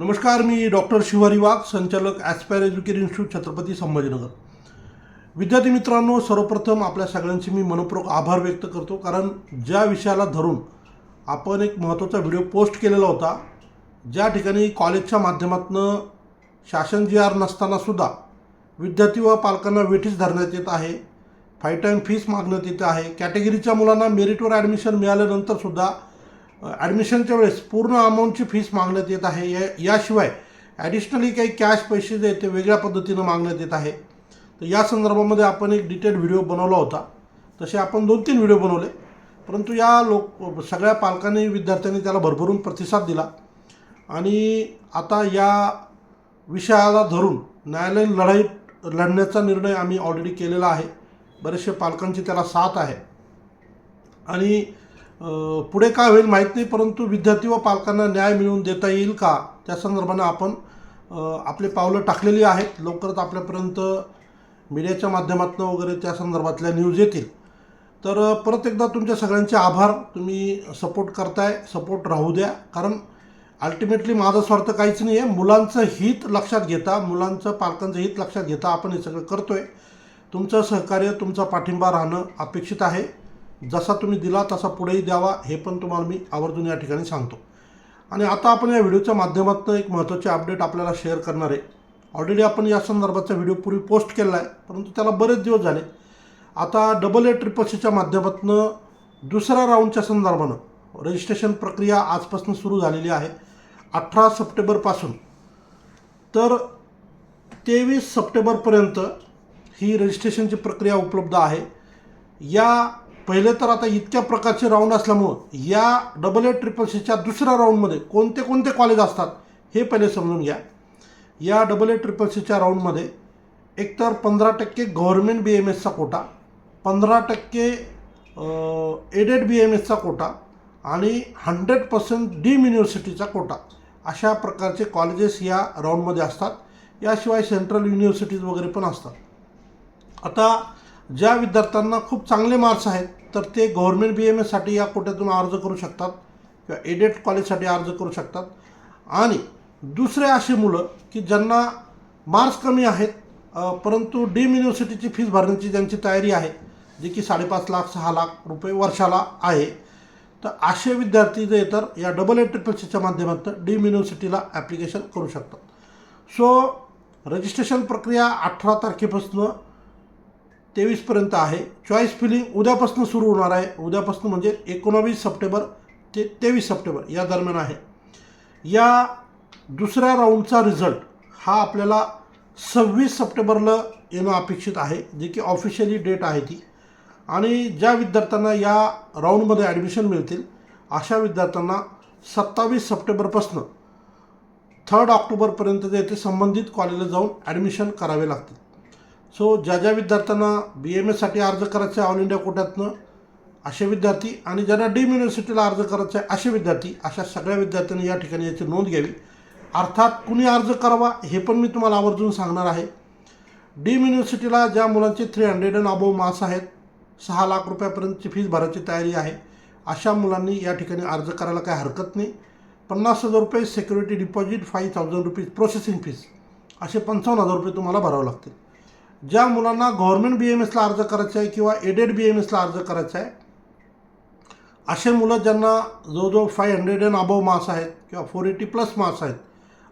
नमस्कार मी डॉक्टर शिवारी वाघ संचालक aspire educate institute Chhatrapati Sambhajinagar. विद्यार्थी मित्रांनो सर्वप्रथम आपल्या सगळ्यांचे मी मनपूर्वक आभार व्यक्त करतो. कारण ज्या विषयाला धरून आपण एक महत्त्वाचा व्हिडिओ पोस्ट केलेला होता ज्या ठिकाणी कॉलेजच्या माध्यमातून शासन जी आर नसतानासुद्धा विद्यार्थी व पालकांना वेठीस धरण्यात येत आहे फाय टाईम फीस मागण्यात येत आहे कॅटेगरीच्या मुलांना मेरिटवर ॲडमिशन मिळाल्यानंतरसुद्धा ॲडमिशनच्या वेळेस पूर्ण अमाऊंटची फीस मागण्यात येत आहे. या याशिवाय ॲडिशनली काही कॅश पैसे जे ते वेगळ्या पद्धतीनं मागण्यात येत आहे. तर या संदर्भामध्ये आपण एक डिटेल व्हिडिओ बनवला होता. तसे आपण दोन तीन व्हिडिओ बनवले. परंतु या लोक सगळ्या पालकांनी विद्यार्थ्यांनी त्याला भरभरून प्रतिसाद दिला. आणि आता या विषयाला धरून न्यायालयीन लढाई लढण्याचा निर्णय आम्ही ऑलरेडी केलेला आहे. बरेचसे पालकांची त्याला साथ आहे. आणि पुढे काय होईल माहीत नाही परंतु विद्यार्थी व पालकांना न्याय मिळवून देता येईल का? त्या संदर्भानं आपण आपले पावलं टाकलेली आहेत. लवकरच आपल्यापर्यंत मीडियाच्या माध्यमातून वगैरे त्या संदर्भातल्या न्यूज येतील. तर परत एकदा तुमच्या सगळ्यांचे आभार. तुम्ही सपोर्ट करताय सपोर्ट राहू द्या. कारण अल्टिमेटली माझा स्वार्थ काहीच नाही आहे मुलांचं हित लक्षात घेता मुलांचं पालकांचं हित लक्षात घेता आपण हे सगळं करतो आहे तुमचं सहकार्य तुमचा पाठिंबा राहणं अपेक्षित आहे. जसा तुम्ही दिला तसा पुढेही द्यावा हे पण तुम्हाला मी आवर्जून या ठिकाणी सांगतो. आणि आता आपण या व्हिडिओच्या माध्यमातून एक महत्त्वाचे अपडेट आपल्याला शेअर करणार आहे. ऑलरेडी आपण या संदर्भाचा व्हिडिओ पूर्वी पोस्ट केला आहे परंतु त्याला बरेच दिवस झाले. आता डबल ए ट्रिपल सीच्या माध्यमातून दुसऱ्या राऊंडच्या संदर्भानं रजिस्ट्रेशन प्रक्रिया आजपासून सुरू झालेली आहे अठरा सप्टेंबरपासून तर तेवीस सप्टेंबरपर्यंत ही रजिस्ट्रेशनची प्रक्रिया उपलब्ध आहे. या पहिले तर आता इतक्या प्रकारचे राऊंड असल्यामुळं या डबल ए ट्रिपल सीच्या दुसऱ्या राऊंडमध्ये कोणते कोणते कॉलेज असतात हे पहिले समजून घ्या. या डबल ए ट्रिपल सीच्या राऊंडमध्ये एकतर पंधरा टक्के गव्हर्मेंट बी एम एसचा कोटा पंधरा टक्के एडेड बी एम एसचा कोटा आणि हंड्रेड पर्सेंट डीम युनिव्हर्सिटीचा कोटा. अशा प्रकारचे कॉलेजेस या राऊंडमध्ये असतात. याशिवाय सेंट्रल युनिव्हर्सिटीज वगैरे पण असतात. आता ज्या विद्यार्थ्यांना खूप चांगले मार्क्स आहेत तर ते गव्हर्मेंट बी एम एससाठी या कोट्यातून अर्ज करू शकतात किंवा एडेड कॉलेजसाठी अर्ज करू शकतात. आणि दुसरे असे मुलं की ज्यांना मार्क्स कमी आहेत परंतु डीम युनिव्हर्सिटीची फीस भरण्याची ज्यांची तयारी आहे जी की साडेपाच लाख सहा लाख रुपये वर्षाला आहे तर असे विद्यार्थी जे तर या डबल ए ट्रिपल सीच्या माध्यमातून डीम युनिव्हर्सिटीला ॲप्लिकेशन करू शकतात. सो रजिस्ट्रेशन प्रक्रिया अठरा तारखेपासून तेवीसपर्यंत आहे. चॉईस फिलिंग उद्यापासून सुरू होणार आहे. उद्यापासून म्हणजे एकोणावीस सप्टेंबर ते तेवीस सप्टेंबर या दरम्यान आहे. या दुसऱ्या राऊंडचा रिझल्ट हा आपल्याला सव्वीस सप्टेंबरला येणं अपेक्षित आहे जे की ऑफिशियली डेट आहे ती. आणि ज्या विद्यार्थ्यांना या राऊंडमध्ये ॲडमिशन मिळतील अशा विद्यार्थ्यांना सत्तावीस सप्टेंबरपासून थर्ड ऑक्टोबरपर्यंत जे ते संबंधित कॉलेजला जाऊन ॲडमिशन करावे लागतील. सो ज्या ज्या विद्यार्थ्यांना बी एम एससाठी अर्ज करायचं आहे ऑल इंडिया कोट्यातनं असे विद्यार्थी आणि ज्यांना डीम युनिव्हर्सिटीला अर्ज करायचा आहे असे विद्यार्थी अशा सगळ्या विद्यार्थ्यांनी या ठिकाणी याची नोंद घ्यावी. अर्थात कुणी अर्ज करावा हे पण मी तुम्हाला आवर्जून सांगणार आहे. डीम युनिव्हर्सिटीला ज्या मुलांचे three hundred and above marks आहेत सहा लाख रुपयापर्यंतची फीज भरायची तयारी आहे अशा मुलांनी या ठिकाणी अर्ज करायला काही हरकत नाही. पन्नास हजार रुपये security deposit five thousand rupees processing fees असे पंचावन्न हजार रुपये तुम्हाला भरावे लागतील. ज्या मुलांना गव्हर्मेंट बी एम एसला अर्ज करायचा आहे किंवा एडेड बी एम एसला अर्ज करायचा आहे असे मुलं ज्यांना जवळजवळ five hundred and above marks आहेत किंवा फोर एटी प्लस मार्क्स आहेत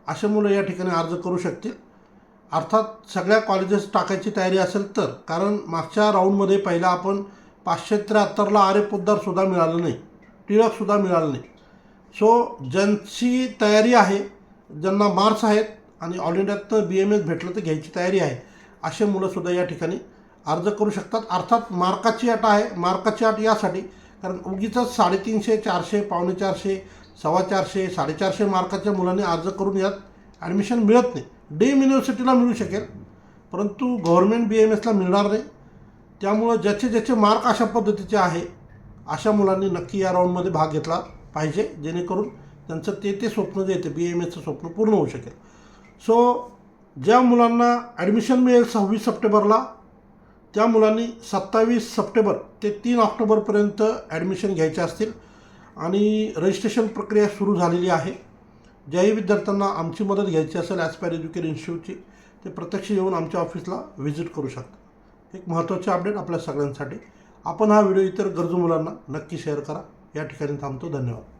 असे मुलं या ठिकाणी अर्ज करू शकतील. अर्थात सगळ्या कॉलेजेस टाकायची तयारी असेल तर कारण मागच्या राऊंडमध्ये पहिला आपण पाचशे त्र्याहत्तरला आरे पोद्दारसुद्धा मिळालं नाही टिळकसुद्धा मिळालं नाही. सो ज्यांची तयारी आहे ज्यांना मार्क्स आहेत आणि ऑल इंडियातनं बी एम एस भेटलं तर घ्यायची तयारी आहे असे मुलंसुद्धा या ठिकाणी अर्ज करू शकतात. अर्थात मार्काची अट आहे. मार्काची अट यासाठी कारण उगीच साडेतीनशे चारशे पावणे चारशे सव्वा चारशे साडेचारशे मार्काच्या मुलांनी अर्ज करून यात ॲडमिशन मिळत नाही. डेम युनिव्हर्सिटीला मिळू शकेल परंतु गव्हर्मेंट बी एम एसला मिळणार नाही. त्यामुळं ज्याचे ज्याचे मार्क अशा पद्धतीचे आहे अशा मुलांनी नक्की या राऊंडमध्ये भाग घेतला पाहिजे जेणेकरून त्यांचं ते ते स्वप्न जे येते बी एम एसचं स्वप्न पूर्ण होऊ शकेल. सो ज्या मुलांना ॲडमिशन मिळेल सव्वीस सप्टेंबरला त्या मुलांनी सत्तावीस सप्टेंबर ते तीन ऑक्टोबरपर्यंत ॲडमिशन घ्यायचे असतील. आणि रजिस्ट्रेशन प्रक्रिया सुरू झालेली आहे. ज्याही विद्यार्थ्यांना आमची मदत घ्यायची असेल ॲस्पायर एज्युकेट इन्स्टिट्यूटची ते प्रत्यक्ष येऊन आमच्या ऑफिसला व्हिजिट करू शकता एक महत्त्वाचे अपडेट आपल्या सगळ्यांसाठी. आपण हा व्हिडिओ इतर गरजू मुलांना नक्की शेअर करा. या ठिकाणी थांबतो. धन्यवाद.